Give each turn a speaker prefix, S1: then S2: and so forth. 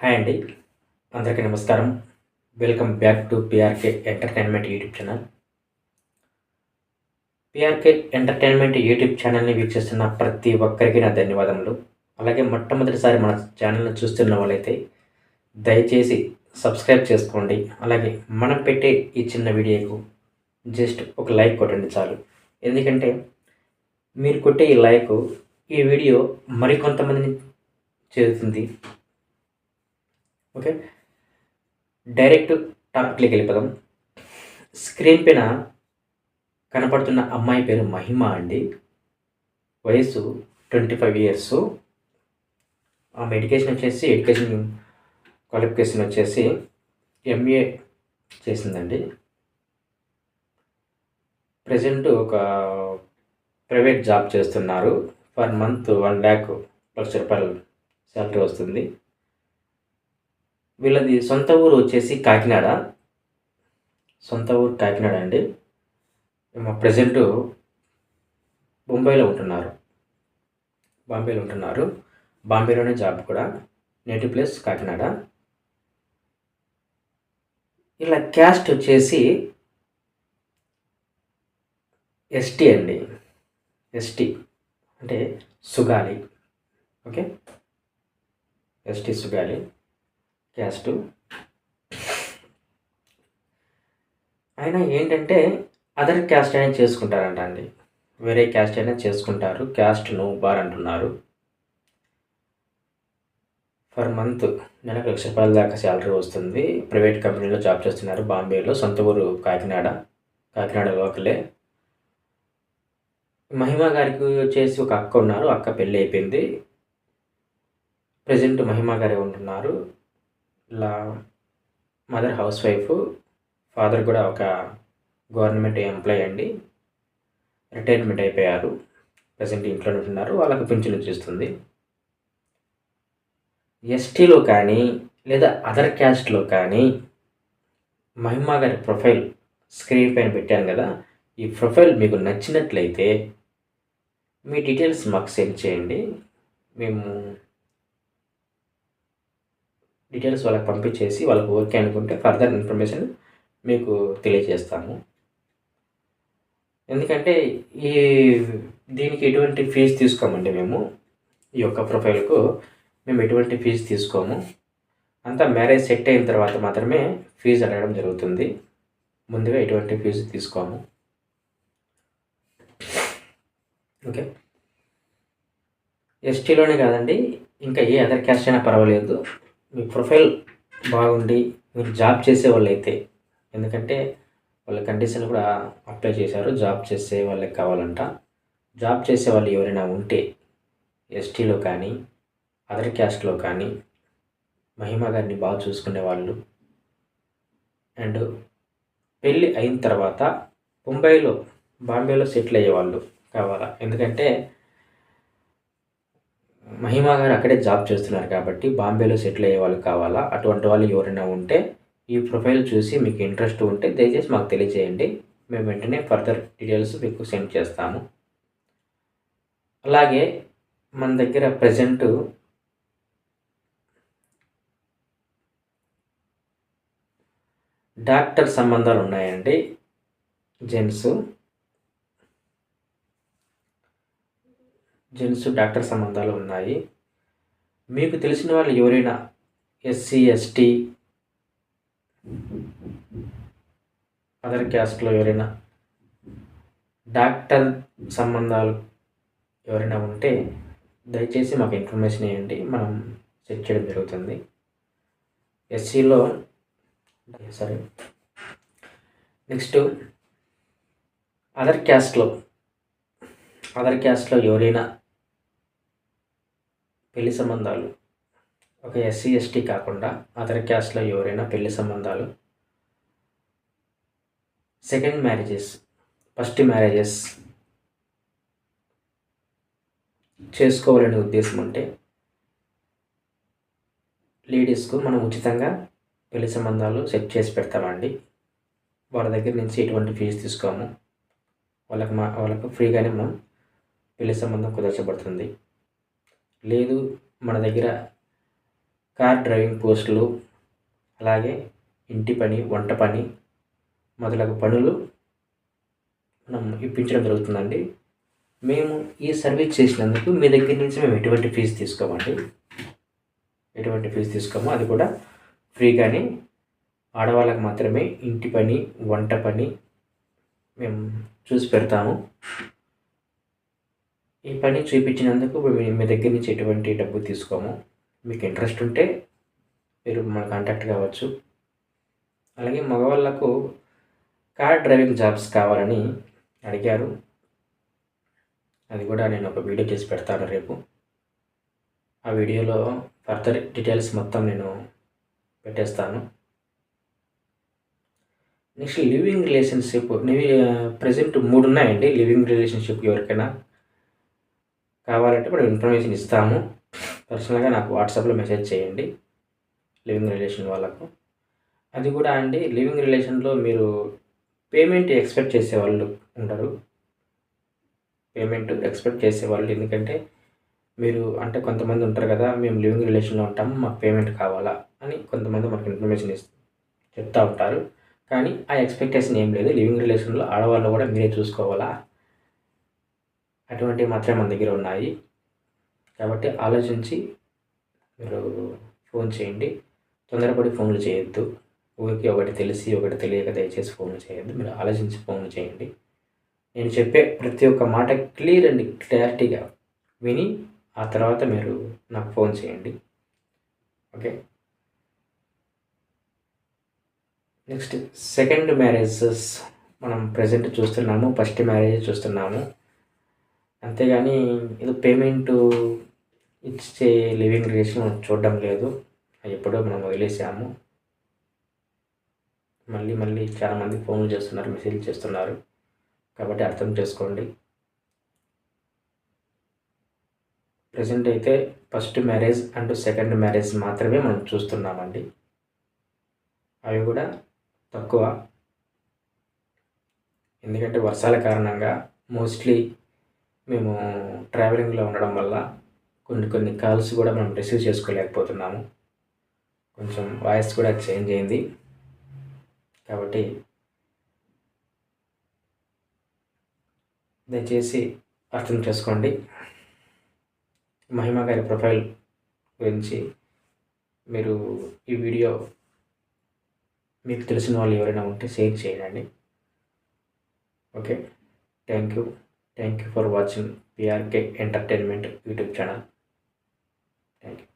S1: Hi అండి. అందరికీ నమస్కారం. Welcome back to PRK entertainment YouTube channel PRK entertainment YouTube ఛానల్ని వీక్షిస్తున్న ప్రతి ఒక్కరికి నా ధన్యవాదములు. అలాగే మొట్టమొదటిసారి మన ఛానల్ని చూస్తున్న వాళ్ళైతే దయచేసి సబ్స్క్రైబ్ చేసుకోండి. అలాగే మనం పెట్టే ఈ చిన్న వీడియోకు జస్ట్ ఒక లైక్ కొట్టండి చాలు. ఎందుకంటే మీరు కొట్టే ఈ లైక్ ఈ వీడియో మరికొంతమందిని చేరుతుంది. ఓకే? డైరెక్ట్ టాపిక్లోకి వెళ్ళిపోదాం స్క్రీన్ పైన కనపడుతున్న అమ్మాయి పేరు మహిమ అండి. వయసు ట్వంటీ ఫైవ్ ఇయర్స్. ఆమె ఎడ్యుకేషన్ వచ్చేసి ఎడ్యుకేషన్ క్వాలిఫికేషన్ వచ్చేసి ఎంఏ చేసిందండి. ప్రజెంట్ ఒక ప్రైవేట్ జాబ్ చేస్తున్నారు. పర్ మంత్ వన్ ల్యాక్ లక్ష రూపాయలు శాలరీ వస్తుంది. వీళ్ళది సొంత ఊరు వచ్చేసి కాకినాడ. సొంత ఊరు కాకినాడ అండి. మా ప్రజెంట్ బొంబాయిలో ఉంటున్నారు. బాంబేలో ఉంటున్నారు. బాంబేలోనే జాబ్ కూడా. Native place Kakinada. ఇలా క్యాస్ట్ వచ్చేసి ఎస్టీ అండి. ఎస్టీ అంటే Sugali. Okay? ST Sugali. Caste. ఆయన ఏంటంటే అదర్ క్యాస్ట్ అయినా చేసుకుంటారంట అండి. వేరే క్యాస్ట్ అయినా చేసుకుంటారు. క్యాస్ట్ నో బార్ అంటున్నారు. పర్ మంత్ నెలకు లక్ష రూపాయల దాకా శాలరీ వస్తుంది. ప్రైవేట్ కంపెనీలో జాబ్ చేస్తున్నారు బాంబేలో సొంత ఊరు కాకినాడ. కాకినాడ లోకలే. మహిమ గారికి వచ్చేసి ఒక అక్క ఉన్నారు. అక్క పెళ్ళి అయిపోయింది. ప్రజెంట్ మహిమ గారే ఉంటున్నారు ఇలా మదర్ హౌస్ వైఫ్ ఫాదర్ కూడా ఒక గవర్నమెంట్ ఎంప్లాయ్ అండి. రిటైర్మెంట్ అయిపోయారు. ప్రజెంట్ ఇంట్లో ఉంటున్నారు. వాళ్ళకు పింఛన్ వచ్చేస్తుంది. ఎస్టీలో కానీ లేదా అదర్ క్యాస్ట్లో కానీ మహిమా గారి ప్రొఫైల్ స్క్రీన్ పైన పెట్టాను కదా ఈ ప్రొఫైల్ మీకు నచ్చినట్లయితే మీ డీటెయిల్స్ మాకు సెండ్ చేయండి. మేము డీటెయిల్స్ వాళ్ళకి పంపించేసి వాళ్ళకి ఓకే అనుకుంటే ఫర్దర్ ఇన్ఫర్మేషన్ మీకు తెలియజేస్తాము. ఎందుకంటే ఈ దీనికి ఎటువంటి ఫీజు తీసుకోమండి మేము. ఈ యొక్క ప్రొఫైల్కు మేము ఎటువంటి ఫీజు తీసుకోము. అంతా మ్యారేజ్ సెట్ అయిన తర్వాత మాత్రమే ఫీజు అడగడం జరుగుతుంది. ముందుగా ఎటువంటి ఫీజు తీసుకోము. ఓకే. ఎస్టీలోనే కాదండి ఇంకా ఏ అదర్ క్యాస్ట్ అయినా పర్వాలేదు. మీ ప్రొఫైల్ బాగుండి మీరు జాబ్ చేసే వాళ్ళు అయితే ఎందుకంటే వాళ్ళ కండిషన్ కూడా అప్లై చేశారు జాబ్ చేసే వాళ్ళకి కావాలంట. జాబ్ చేసే వాళ్ళు ఎవరైనా ఉంటే ఎస్టీలో కానీ అదర్ క్యాస్ట్లో కానీ మహిమ గారిని బాగా చూసుకునే వాళ్ళు. అండ్ పెళ్ళి అయిన తర్వాత ముంబైలో బాంబేలో సెటిల్ అయ్యే వాళ్ళు కావాలా? ఎందుకంటే మహిమా గారు అక్కడే జాబ్ చేస్తున్నారు కాబట్టి బాంబేలో సెటిల్ అయ్యే వాళ్ళు కావాలా? అటువంటి వాళ్ళు ఎవరైనా ఉంటే ఈ ప్రొఫైల్ చూసి మీకు ఇంట్రెస్ట్ ఉంటే దయచేసి మాకు తెలియజేయండి. మేము వెంటనే ఫర్దర్ డీటెయిల్స్ మీకు సెండ్ చేస్తాము. అలాగే మన దగ్గర ప్రజెంట్ డాక్టర్ సంబంధాలు ఉన్నాయండి. జెంట్స్ జెంట్స్ డాక్టర్ సంబంధాలు ఉన్నాయి. మీకు తెలిసిన వాళ్ళు ఎవరైనా ఎస్సీ ఎస్టీ అదర్ క్యాస్ట్లో ఎవరైనా డాక్టర్ సంబంధాలు ఎవరైనా ఉంటే దయచేసి మాకు ఇన్ఫర్మేషన్ ఇవ్వండి. మనం చెక్ చేయడం జరుగుతుంది. ఎస్సీలో సరే. నెక్స్ట్ అదర్ క్యాస్ట్లో అదర్ క్యాస్ట్లో ఎవరైనా పెళ్ళి సంబంధాలు. ఒక ఎస్సీ ఎస్టీ కాకుండా అదర్ క్యాస్ట్లో ఎవరైనా పెళ్ళి సంబంధాలు. సెకండ్ మ్యారేజెస్ ఫస్ట్ మ్యారేజెస్ చేసుకోవాలనే ఉద్దేశం ఉంటే లేడీస్కు మనం ఉచితంగా పెళ్ళి సంబంధాలు సెట్ చేసి పెడతామండి. వాళ్ళ దగ్గర నుంచి ఎటువంటి ఫీజు తీసుకోము. వాళ్ళకి మా వాళ్ళకు ఫ్రీగానే మనం పెళ్ళి సంబంధం కుదర్చబడుతుంది. లేదు మన దగ్గర కార్ డ్రైవింగ్ పోస్టులు అలాగే ఇంటి పని వంట పని మొదలగు పనులు మనం ఇప్పించడం జరుగుతుందండి. మేము ఈ సర్వీస్ చేసినందుకు మీ దగ్గర నుంచి మేము ఎటువంటి ఫీజు తీసుకోమండి. ఎటువంటి ఫీజు తీసుకోమో. అది కూడా ఫ్రీగానే ఆడవాళ్ళకి మాత్రమే ఇంటి పని వంట పని మేము చూసి పెడతాము. ఈ పని చూపించినందుకు మీ దగ్గర నుంచి ఎటువంటి డబ్బు తీసుకోము. మీకు ఇంట్రెస్ట్ ఉంటే మీరు మన కాంటాక్ట్ కావచ్చు. అలాగే మగవాళ్ళకు కార్ డ్రైవింగ్ జాబ్స్ కావాలని అడిగారు. అది కూడా నేను ఒక వీడియో చేసి పెడతాను రేపు. ఆ వీడియోలో ఫర్దర్ డీటెయిల్స్ మొత్తం నేను పెట్టేస్తాను. నెక్స్ట్ లివింగ్ రిలేషన్షిప్ ప్రజెంట్ మూడు ఉన్నాయండి. లివింగ్ రిలేషన్షిప్ ఎవరికైనా. కావాలంటే మనం ఇన్ఫర్మేషన్ ఇస్తాము. పర్సనల్గా నాకు వాట్సాప్లో మెసేజ్ చేయండి. లివింగ్ రిలేషన్ వాళ్ళకు. అది కూడా అండి లివింగ్ రిలేషన్లో మీరు పేమెంట్ ఎక్స్పెక్ట్ చేసేవాళ్ళు ఉండరు. పేమెంట్ ఎక్స్పెక్ట్ చేసేవాళ్ళు ఎందుకంటే మీరు అంటే కొంతమంది ఉంటారు కదా మేము లివింగ్ రిలేషన్లో ఉంటాము మాకు పేమెంట్ కావాలా అని కొంతమంది మనకు ఇన్ఫర్మేషన్ ఇస్తూ చెప్తూ ఉంటారు. కానీ ఆ ఎక్స్పెక్టేషన్ ఏం లేదు. లివింగ్ రిలేషన్లో ఆడవాళ్ళు కూడా మీరే చూసుకోవాలా? అటువంటివి మాత్రమే మన దగ్గర ఉన్నాయి. కాబట్టి ఆలోచించి మీరు ఫోన్ చేయండి. తొందరపడి ఫోన్లు చేయొద్దు. ఊరికి ఒకటి తెలిసి ఒకటి తెలియక దయచేసి ఫోన్లు చేయొద్దు. మీరు ఆలోచించి ఫోన్లు చేయండి. నేను చెప్పే ప్రతి ఒక్క మాట క్లియర్ అండ్ క్లారిటీగా విని ఆ తర్వాత మీరు నాకు ఫోన్ చేయండి. ఓకే? నెక్స్ట్ సెకండ్ మ్యారేజెస్ మనం ప్రజెంట్ చూస్తున్నాము. ఫస్ట్ మ్యారేజ్ చూస్తున్నాము. అంతేగాని ఏదో పేమెంట్ ఇచ్చే లివింగ్ రిలేషన్ చూడడం లేదు. ఎప్పుడో మనం వదిలేసాము. మళ్ళీ మళ్ళీ చాలామంది ఫోన్లు చేస్తున్నారు మెసేజ్ చేస్తున్నారు. కాబట్టి అర్థం చేసుకోండి. ప్రజెంట్ అయితే first marriage and second marriage మాత్రమే మనం చూస్తున్నామండి. అవి కూడా తక్కువ. ఎందుకంటే వర్షాల కారణంగా మోస్ట్లీ మేము ట్రావెలింగ్లో ఉండడం వల్ల కొన్ని కొన్ని కాల్స్ కూడా మనం రిసీవ్ చేసుకోలేకపోతున్నాము. కొంచెం వాయిస్ కూడా చేంజ్ అయింది. కాబట్టి దయచేసి అర్థం చేసుకోండి. మహిమ గారి ప్రొఫైల్ గురించి మీరు ఈ వీడియో మీకు తెలిసిన వాళ్ళు ఎవరైనా ఉంటే షేర్ చేయండి. Okay? Thank you Thank you for watching PRK Entertainment YouTube channel. Thank you.